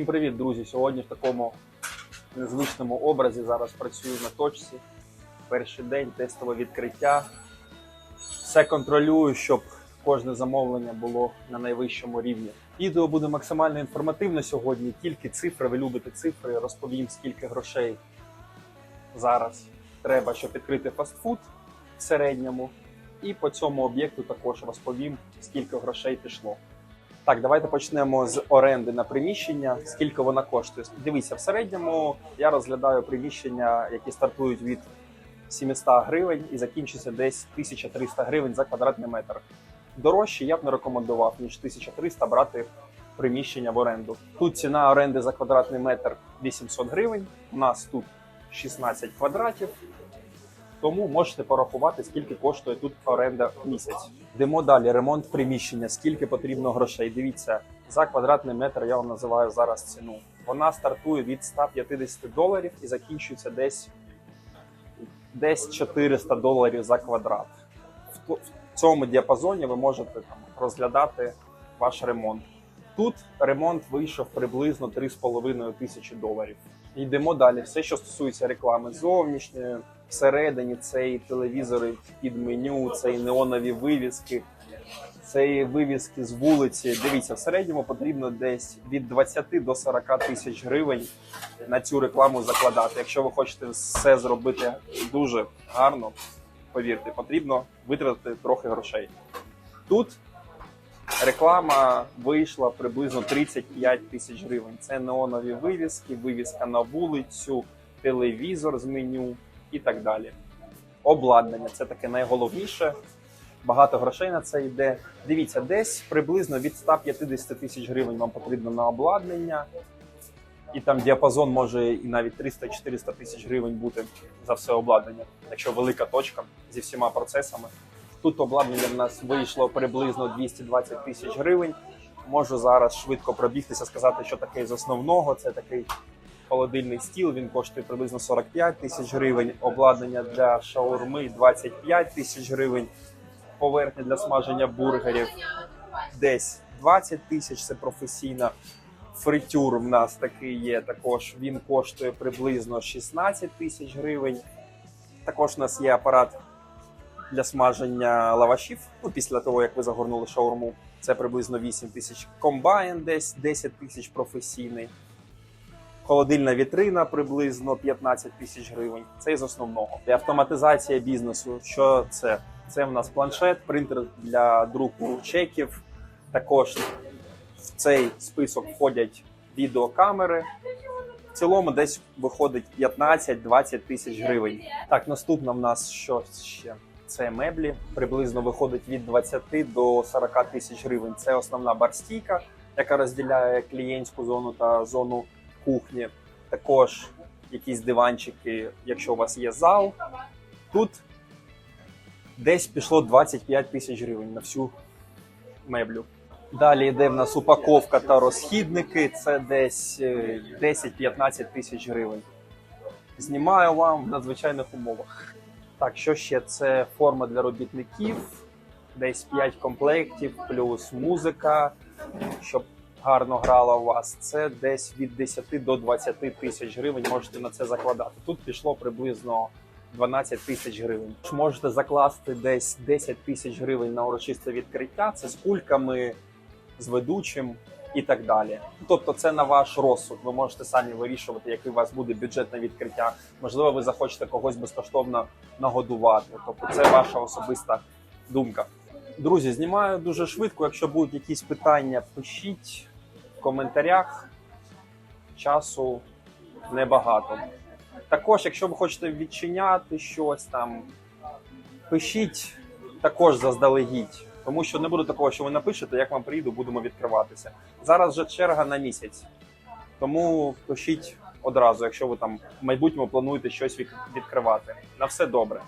Всім привіт, друзі! Сьогодні в такому незвичному образі зараз працюю на точці. Перший день тестове відкриття. Все контролюю, щоб кожне замовлення було на найвищому рівні. Відео буде максимально інформативне сьогодні, тільки цифри. Ви любите цифри. Розповім, скільки грошей зараз треба, щоб відкрити фастфуд в середньому. І по цьому об'єкту також розповім, скільки грошей пішло. Так, давайте почнемо з оренди на приміщення. Скільки вона коштує? Дивіться, в середньому я розглядаю приміщення, які стартують від 700 гривень і закінчуються десь 1300 гривень за квадратний метр. Дорожче я б не рекомендував, ніж 1300 брати приміщення в оренду. Тут ціна оренди за квадратний метр 800 гривень. У нас тут 16 квадратів. Тому можете порахувати, скільки коштує тут оренда в місяць. Йдемо далі. Ремонт приміщення, скільки потрібно грошей. Дивіться, за квадратний метр я вам називаю зараз ціну. Вона стартує від 150 доларів і закінчується десь, десь 400 доларів за квадрат. В, цьому діапазоні ви можете там, розглядати ваш ремонт. Тут ремонт вийшов приблизно 3,5 тисячі доларів. Йдемо далі. Все, що стосується реклами зовнішньої, всередині цей телевізори під меню, це і неонові вивіски, це і вивіски з вулиці. Дивіться, в середньому потрібно десь від 20 до 40 тисяч гривень на цю рекламу закладати. Якщо ви хочете все зробити дуже гарно, повірте, потрібно витратити трохи грошей. Тут реклама вийшла приблизно 35 тисяч гривень. Це неонові вивіски, вивіска на вулицю, телевізор з меню і так далі. Обладнання це таке найголовніше. Багато грошей на це йде. Дивіться, десь приблизно від 150 тисяч гривень вам потрібно на обладнання. І там діапазон може і навіть 300-400 тисяч гривень бути за все обладнання, якщо велика точка зі всіма процесами. Тут обладнання в нас вийшло приблизно 220 тисяч гривень. Можу зараз швидко пробігтися, сказати, що таке з основного. Це такий холодильний стіл. Він коштує приблизно 45 тисяч гривень. Обладнання для шаурми 25 тисяч гривень. Поверхня для смаження бургерів десь 20 тисяч. Це професійна. Фритюр в нас такий є. Також він коштує приблизно 16 тисяч гривень. Також у нас є апарат для смаження лавашів. Ну, після того, як ви загорнули шаурму, це приблизно 8 тисяч. Комбайн десь 10 тисяч професійний. Холодильна вітрина приблизно 15 тисяч гривень. Це із основного. І автоматизація бізнесу. Що це? Це в нас планшет, принтер для друку чеків. Також в цей список входять відеокамери. В цілому десь виходить 15-20 тисяч гривень. Так, наступна в нас що ще? Це меблі. Приблизно виходить від 20 до 40 тисяч гривень. Це основна барстійка, яка розділяє клієнтську зону та зону кухні. Також якісь диванчики, якщо у вас є зал. Тут десь пішло 25 тисяч гривень на всю меблю. Далі йде в нас упаковка та розхідники. Це десь е, 10-15 тисяч гривень. Знімаю вам в надзвичайних умовах. Так, що ще? Це форма для робітників, десь 5 комплектів, плюс музика, щоб гарно грала у вас. Це десь від 10 до 20 тисяч гривень. Можете на це закладати. Тут пішло приблизно 12 тисяч гривень. Можете закласти десь 10 тисяч гривень на урочисте відкриття. Це з кульками, з ведучим і так далі. Тобто, це на ваш розсуд. Ви можете самі вирішувати, який у вас буде бюджет на відкриття. Можливо, ви захочете когось безкоштовно нагодувати. Тобто, це ваша особиста думка. Друзі, знімаю дуже швидко. Якщо будуть якісь питання, пишіть в коментарях. Часу небагато. Також, якщо ви хочете відчиняти щось там, пишіть також заздалегідь. Тому що не буде такого, що ви напишете, як вам приїду, будемо відкриватися. Зараз вже черга на місяць. Тому пишіть одразу, якщо ви там в майбутньому плануєте щось відкривати. На все добре.